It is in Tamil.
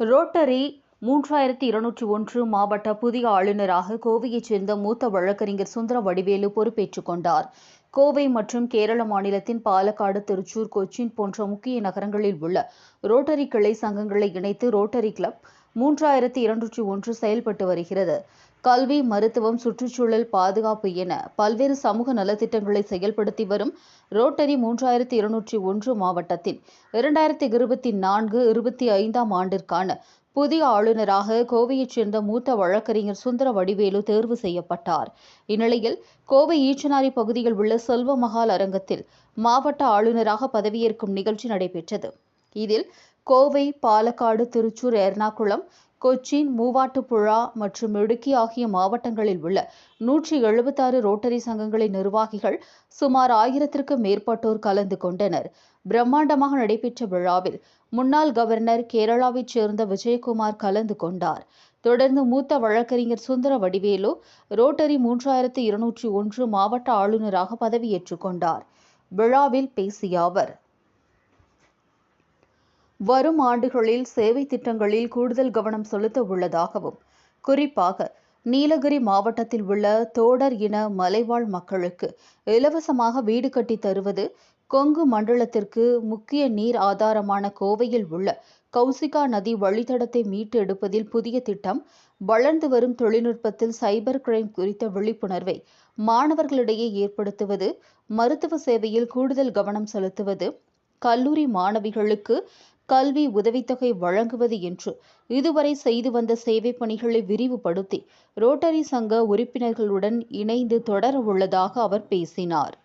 ரோட்டரி மூன்றாயிரத்தி இருநூற்றி ஒன்று மாவட்ட புதிய ஆளுநராக கோவையைச் சேர்ந்த மூத்த வழக்கறிஞர் சுந்தர வடிவேலு பொறுப்பேற்றுக் கொண்டார். கோவை மற்றும் கேரள மாநிலத்தின் பாலக்காடு திருச்சூர் கொச்சின் போன்ற முக்கிய நகரங்களில் உள்ள ரோட்டரி கிளை சங்கங்களை இணைத்து ரோட்டரி கிளப் மூன்றாயிரத்தி இருநூற்றி ஒன்று செயல்பட்டு வருகிறது. கல்வி மருத்துவம் சுற்றுச்சூழல் பாதுகாப்பு என பல்வேறு சமூக நலத்திட்டங்களை செயல்படுத்தி வரும் ரோட்டரி மூன்றாயிரத்தி இருநூற்றி ஒன்று மாவட்டத்தில் இரண்டாயிரத்தி இருபத்தி நான்கு இருபத்தி ஐந்தாம் ஆண்டிற்கான புதிய ஆளுநராக கோவையைச் சேர்ந்த மூத்த வழக்கறிஞர் சுந்தர வடிவேலு தேர்வு செய்யப்பட்டார். இந்நிலையில் கோவை ஈச்சனாரி பகுதியில் உள்ள செல்வ மகால் அரங்கத்தில் மாவட்ட ஆளுநராக பதவியேற்கும் நிகழ்ச்சி நடைபெற்றது. இதில் கோவை பாலக்காடு திருச்சூர் எர்ணாகுளம் கொச்சின் மூவாட்டுப்புழா மற்றும் இடுக்கி ஆகிய மாவட்டங்களில் உள்ள நூற்றி எழுபத்தாறு ரோட்டரி சங்கங்களின் நிர்வாகிகள் சுமார் ஆயிரத்திற்கும் மேற்பட்டோர் கலந்து கொண்டனர். பிரம்மாண்டமாக நடைபெற்ற விழாவில் முன்னாள் கவர்னர் கேரளாவைச் சேர்ந்த விஜயகுமார் கலந்து கொண்டார். தொடர்ந்து மூத்த வழக்கறிஞர் சுந்தர வடிவேலு ரோட்டரி மூன்றாயிரத்து இருநூற்றி ஒன்று மாவட்ட ஆளுநராக பதவியேற்றுக் கொண்டார். விழாவில் பேசிய அவர் வரும் ஆண்டுகளில் சேவை திட்டங்களில் கூடுதல் கவனம் செலுத்த உள்ளதாகவும் குறிப்பாக நீலகிரி மாவட்டத்தில் உள்ள தோடர் இன மலைவாழ் மக்களுக்கு இலவசமாக வீடு கட்டி தருவது கொங்கு மண்டலத்திற்கு முக்கிய நீர் ஆதாரமான கோவையில் உள்ள கௌசிகா நதி வழித்தடத்தை மீட்டு எடுப்பதில் புதிய திட்டம் வளர்ந்து வரும் தொழில்நுட்பத்தில் சைபர் கிரைம் குறித்த விழிப்புணர்வை மாணவர்களிடையே ஏற்படுத்துவது மருத்துவ சேவையில் கூடுதல் கவனம் செலுத்துவது கல்லூரி மாணவிகளுக்கு கல்வி உதவித்தொகை வழங்குவது என்று இதுவரை செய்து வந்த சேவை பணிகளை விரிவுபடுத்தி ரோட்டரி சங்க உறுப்பினர்களுடன் இணைந்து தொடர உள்ளதாக அவர் பேசினார்.